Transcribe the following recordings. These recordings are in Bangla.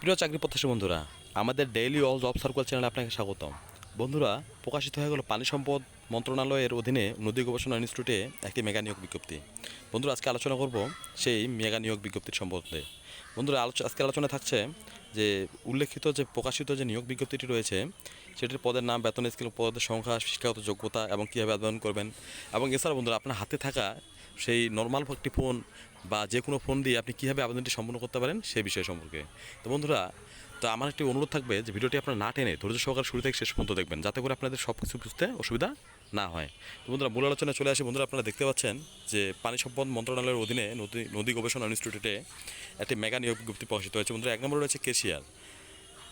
প্রিয় চাকরি প্রত্যাশী বন্ধুরা, আমাদের ডেইলি অল জব সার্কেল চ্যানেলে আপনাকে স্বাগতম। বন্ধুরা, প্রকাশিত হয়ে গেল পানি সম্পদ মন্ত্রণালয়ের অধীনে নদী গবেষণা ইনস্টিটিউটে একটি মেগা নিয়োগ বিজ্ঞপ্তি। বন্ধুরা, আজকে আলোচনা করব সেই মেগা নিয়োগ বিজ্ঞপ্তির সম্বন্ধে। বন্ধুরা আজকে আলোচনা থাকছে যে উল্লেখিত যে প্রকাশিত যে নিয়োগ বিজ্ঞপ্তিটি রয়েছে, সেটির পদের নাম, বেতন, স্কেল, পদের সংখ্যা, শিক্ষাগত যোগ্যতা এবং কীভাবে আবেদন করবেন। এবং এছাড়া বন্ধুরা, আপনার হাতে থাকা সেই নর্মাল একটি ফোন বা যে কোনো ফোন দিয়ে আপনি কীভাবে আবেদনটি সম্পন্ন করতে পারেন সেই বিষয় সম্পর্কে। তো বন্ধুরা, তো আমার একটি অনুরোধ থাকবে যে ভিডিওটি আপনারা না টেনে ধৈর্য সহকারে শুরু থেকে শেষ পর্যন্ত দেখবেন, যাতে করে আপনাদের সব কিছু বুঝতে অসুবিধা না হয়। তো বন্ধুরা, মূল আলোচনায় চলে আসি। বন্ধুরা, আপনারা দেখতে পাচ্ছেন যে পানি সম্পদ মন্ত্রণালয়ের অধীনে নদী নদী গবেষণা ইনস্টিটিউটে একটি মেগা নিয়োগ বিজ্ঞপ্তি প্রকাশিত হয়েছে। বন্ধুরা, এক নম্বর রয়েছে কেশিয়ার।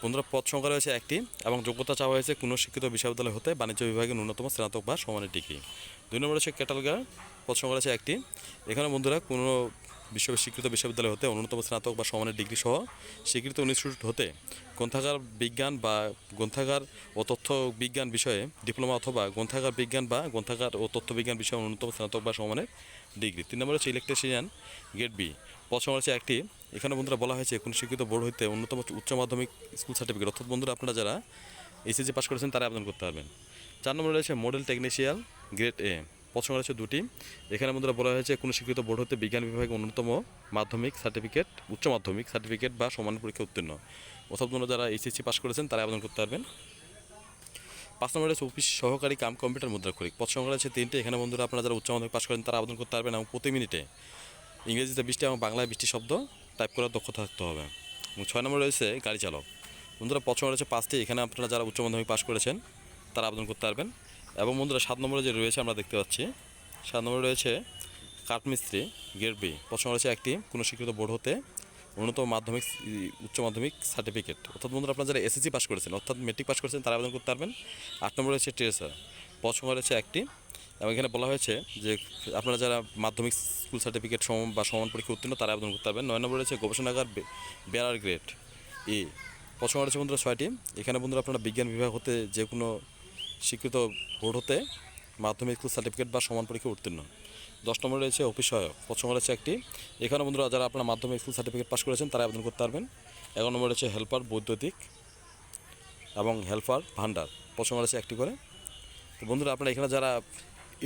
বন্ধুরা, পদ সংখ্যা রয়েছে একটি এবং যোগ্যতা চাওয়া হয়েছে কোনো শিক্ষিত বিশ্ববিদ্যালয় হতে বাণিজ্য বিভাগে ন্যূনতম স্নাতক বা সমানের ডিগ্রি। দুই নম্বর রয়েছে ক্যাটালগার। পদ সংখ্যা রয়েছে একটি। এখানে বন্ধুরা কোনো বিশ্ব স্বীকৃত বিশ্ববিদ্যালয় হতে অন্যতম স্নাতক বা সমানের ডিগ্রি সহ স্বীকৃত ইনস্টিটিউট হতে, গ্রন্থাগার বিজ্ঞান বা গ্রন্থাগার ও তথ্য বিজ্ঞান বিষয়ে ডিপ্লোমা অথবা গ্রন্থাগার বিজ্ঞান বা গ্রন্থাগার ও তথ্য বিজ্ঞান বিষয়ে অন্যতম স্নাতক বা সমানের ডিগ্রি। তিন নম্বর হচ্ছে ইলেকট্রিশিয়ান গেট বি সংখ্যা হচ্ছে একটি, এখানে বন্ধুরা বলা হয়েছে কোনো শিক্ষিত বোর্ড হইতে অন্যতম উচ্চ মাধ্যমিক স্কুল সার্টিফিকেট অর্থাৎ বন্ধুরা আপনারা যারা এসএসসি পাস করেছেন তারা আবেদন করতে পারবেন। চার নম্বরে রয়েছে মডেল টেকনিশিয়াল গ্রেড এ সংখ্যা রয়েছে দুটি। এখানে বন্ধুরা বলা হয়েছে, কোনো স্বীকৃত বোর্ড হতে বিজ্ঞান বিভাগে অন্যতম মাধ্যমিক সার্টিফিকেট, উচ্চ মাধ্যমিক সার্টিফিকেট বা সমান পরীক্ষা উত্তীর্ণ। অর্থাৎ বন্ধুরা যারা এইচএসসি পাস করেছেন, তারা আবেদন করতে পারবেন। পাঁচ নম্বরে রয়েছে অফিস সহকারী কাম কম্পিউটার মুদ্রাক্ষরিক। পদ সংখ্যা রয়েছে তিনটে। এখানে বন্ধুরা আপনারা যারা উচ্চ মাধ্যমিক পাস করেন, তারা আবেদন করতে পারবেন এবং প্রতি মিনিটে ইংরেজিতে বৃষ্টি এবং বাংলায় বৃষ্টি শব্দ টাইপ করার দক্ষতা থাকতে হবে। এবং ছয় নম্বরে রয়েছে গাড়ি চালক। বন্ধুরা পছন্দ রয়েছে পাঁচটি। এখানে আপনারা যারা উচ্চ মাধ্যমিক পাস করেছেন, তারা আবেদন করতে পারবেন। এবং বন্ধুরা সাত নম্বরে যে রয়েছে আমরা দেখতে পাচ্ছি, সাত নম্বরে রয়েছে কাঠমিস্ত্রি, গেট বি। সংখ্যা রয়েছে একটি কোনো স্বীকৃত বোর্ড হতে ন্যূনতম মাধ্যমিক, উচ্চ মাধ্যমিক সার্টিফিকেট। অর্থাৎ বন্ধুরা আপনারা যারা এসএসসি পাস করেছেন, অর্থাৎ মেট্রিক পাস করেছেন, তারা আবেদন করতে পারবেন। আট নম্বরে রয়েছে ট্রেসার পদ রয়েছে একটি, এবং এখানে বলা হয়েছে যে আপনারা যারা মাধ্যমিক স্কুল সার্টিফিকেট সম বা সমান পরীক্ষা উত্তীর্ণ, তারা আবেদন করতে পারবেন। নয় নম্বরে রয়েছে গবেষণাগার বেয়ার গ্রেড এ সংখ্যা রয়েছে বন্ধুরা ছয়টি। এখানে বন্ধুরা আপনারা বিজ্ঞান বিভাগ হতে যে কোনো স্বীকৃত বোর্ড হতে মাধ্যমিক স্কুল সার্টিফিকেট বা সমান পরীক্ষা উত্তীর্ণ। দশ নম্বরে রয়েছে অফিস সহায়ক। পদ সংখ্যা রয়েছে একটি। এখানে বন্ধুরা, যারা আপনারা মাধ্যমিক স্কুল সার্টিফিকেট পাস করেছেন তারা আবেদন করতে পারবেন। এগারো নম্বরে রয়েছে হেল্পার, বৈদ্যুতিক এবং হেল্পার ভান্ডার পদ সংখ্যা রয়েছে একটি করে। তো বন্ধুরা, আপনারা এখানে যারা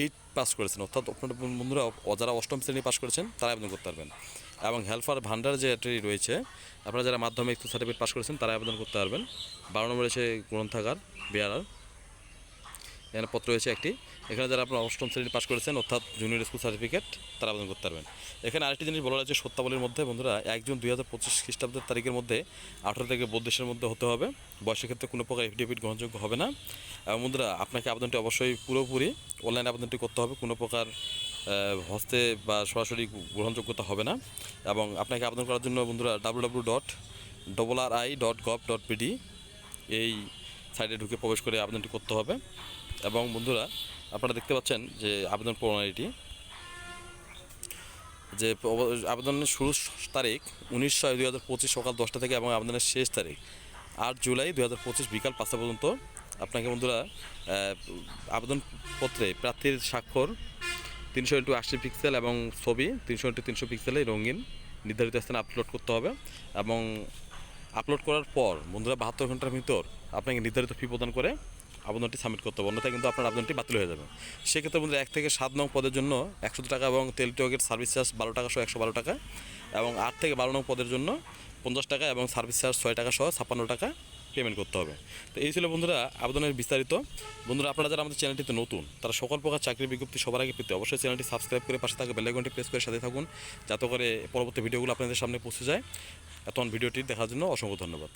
এইট পাস করেছেন, অর্থাৎ আপনার বন্ধুরা যারা অষ্টম শ্রেণি পাস করেছেন তারা আবেদন করতে পারবেন। এবং হেল্পার ভান্ডার যে রয়েছে, আপনারা যারা মাধ্যমিক স্কুল সার্টিফিকেট পাস করেছেন তারা আবেদন করতে পারবেন। বারো নম্বরে রয়েছে গ্রন্থাগার বেয়ারার এখানে পত্র রয়েছে একটি। এখানে যারা আপনারা অষ্টম শ্রেণি পাশ করেছেন, অর্থাৎ জুনিয়র স্কুল সার্টিফিকেট তারা আবেদন করতে পারবেন। এখানে আরেকটি জিনিস বলা হয়েছে সত্যাবলীর মধ্যে, বন্ধুরা, এক জুন দুই হাজার পঁচিশ খ্রিস্টাব্দের তারিখের মধ্যে আঠারো থেকে বত্রিশের মধ্যে হতে হবে। বয়সের ক্ষেত্রে কোনো প্রকার এফিডেভিট গ্রহণযোগ্য হবে না। এবং বন্ধুরা, আপনাকে আবেদনটি অবশ্যই পুরোপুরি অনলাইন আবেদনটি করতে হবে, কোনো প্রকার হস্তে বা সরাসরি গ্রহণযোগ্যতা হবে না। এবং আপনাকে আবেদন করার জন্য বন্ধুরা W W dot double R I dot gov dot PD এই সাইটে ঢুকে প্রবেশ করে আবেদনটি করতে হবে। এবং বন্ধুরা, আপনারা দেখতে পাচ্ছেন যে আবেদন প্রণালীটি, যে আবেদনের শুরু তারিখ উনিশ ছয় দুই হাজার পঁচিশ সকাল দশটা থেকে এবং আবেদনের শেষ তারিখ আট জুলাই দুই হাজার পঁচিশ বিকাল পাঁচটা পর্যন্ত। আপনাকে বন্ধুরা আবেদনপত্রে প্রার্থীর স্বাক্ষর, তিনশো ইন্টু আশি পিক্সেল এবং ছবি, তিনশো ইন্টু তিনশো পিক্সেলে রঙিন নির্ধারিত স্থানে আপলোড করতে হবে এবং আপলোড করার পর বন্ধুরা বাহাত্তর ঘণ্টার ভিতর আপনাকে নির্ধারিত ফি প্রদান করে আবেদনটি সাবমিট করতে হবে, অন্যথায় কিন্তু আপনার আবেদনটি বাতিল হয়ে যাবে। সেক্ষেত্রে বন্ধুরা, এক থেকে সাত নং পদের জন্য একশো টাকা এবং তেল টোকের সার্ভিস চার্জ বারো টাকা সহ একশো বারো টাকা এবং আট থেকে বারো নং পদের জন্য পঞ্চাশ টাকা এবং সার্ভিস চার্জ ছয় টাকা সহ ছাপ্পান্ন টাকা পেমেন্ট করতে হবে। তো এই ছিল বন্ধুরা আবেদনের বিস্তারিত। বন্ধুরা, আপনারা যারা আমাদের চ্যানেলটিতে নতুন, তারা সকল প্রকার চাকরি বিজ্ঞপ্তি সবার আগে পেতে অবশ্যই চ্যানেলটি সাবস্ক্রাইব করে পাশে থাকা বেলাইকনটি প্রেস করে সাথে থাকুন, যাতে করে পরবর্তী ভিডিওগুলো আপনাদের সামনে পৌঁছে যায়। এতক্ষণ ভিডিওটি দেখার জন্য অসংখ্য ধন্যবাদ।